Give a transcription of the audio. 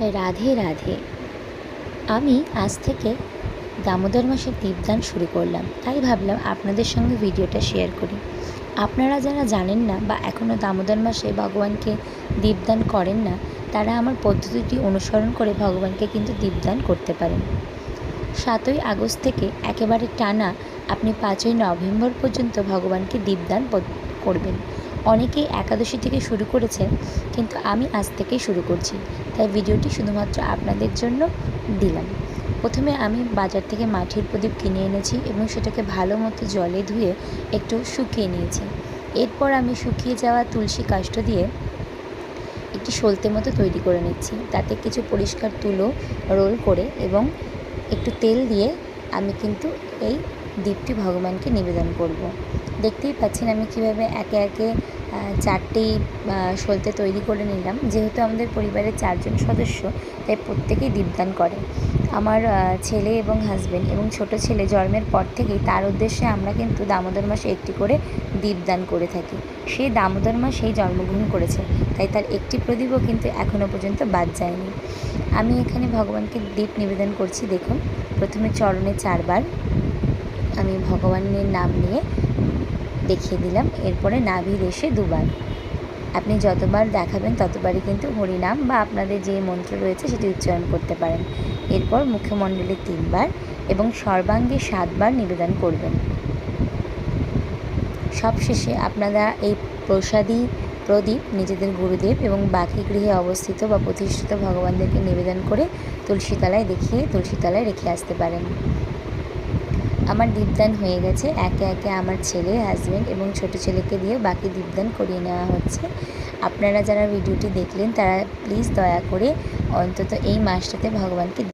রাধে রাধে। আমি আজ থেকে দামোদর মাসের দীপদান শুরু করলাম। তাই ভাবলাম আপনাদের সঙ্গে ভিডিওটা শেয়ার করি। আপনারা যারা জানেন না বা এখনও দামোদর মাসে ভগবানকে দীপদান করেন না, তারা আমার পদ্ধতিটি অনুসরণ করে ভগবানকে কিন্তু দীপদান করতে পারেন। সাতই আগস্ট থেকে একেবারে টানা আপনি পাঁচই নভেম্বর পর্যন্ত ভগবানকে দীপদান করবেন। অনেকেই একাদশী থেকে শুরু করেছে, কিন্তু আমি আজ থেকেই শুরু করছি। তাই ভিডিওটি শুধুমাত্র আপনাদের জন্য দিলাম। প্রথমে আমি বাজার থেকে মাটির প্রদীপ কিনে এনেছি এবং সেটাকে ভালো মতো জলে ধুয়ে একটু শুকিয়ে নিয়েছি। এরপর আমি শুকিয়ে যাওয়া তুলসী কাষ্ঠ দিয়ে একটি সলতে মতো তৈরি করে নিচ্ছি। তাতে কিছু পরিষ্কার তুলো রোল করে এবং একটু তেল দিয়ে আমি কিন্তু এই দ্বীপটি ভগবানকে নিবেদন করব। দেখতেই পাচ্ছেন আমি কীভাবে একে একে চারটি সলতে তৈরি করে নিলাম। যেহেতু আমাদের পরিবারের চারজন সদস্য, তাই প্রত্যেকেই দীপদান করে। আমার ছেলে এবং হাজবেন্ড এবং ছোট ছেলে জন্মের পর থেকেই তার উদ্দেশ্যে আমরা কিন্তু দামোদর মাসে একটি করে দীপদান করে থাকি। সে দামোদর মাসেই জন্মগ্রহণ করেছে, তাই তার একটি প্রদীপও কিন্তু এখনও পর্যন্ত বাদ যায়নি। আমি এখানে ভগবানকে দীপ নিবেদন করছি, দেখুন। প্রথমে চরণে চারবার আমি ভগবানের নাম নিয়ে দেখিয়ে দিলাম। এরপরে নাভির এসে দুবার। আপনি যতবার দেখাবেন ততবারই কিন্তু হরিনাম বা আপনাদের যে মন্ত্র রয়েছে সেটি উচ্চারণ করতে পারেন। এরপর মুখমণ্ডলে তিনবার এবং সর্বাঙ্গে সাতবার নিবেদন করবেন। সবশেষে আপনারা এই প্রসাদী প্রদীপ নিজেদের গুরুদেব এবং বাকি গৃহে অবস্থিত বা প্রতিষ্ঠিত ভগবানদেরকে নিবেদন করে তুলসীতলায় দেখিয়ে তুলসীতলায় রেখে আসতে পারেন। আমার দীপদান হয়ে গেছে। একে একে আমার ছেলে হাজব্যান্ড এবং ছোট ছেলেকে দিয়ে বাকি দীপদান করিয়ে নেওয়া হচ্ছে। আপনারা যারা ভিডিওটি দেখলেন, তারা প্লিজ দয়া করে অন্তত এই মাসটাতে ভগবানকে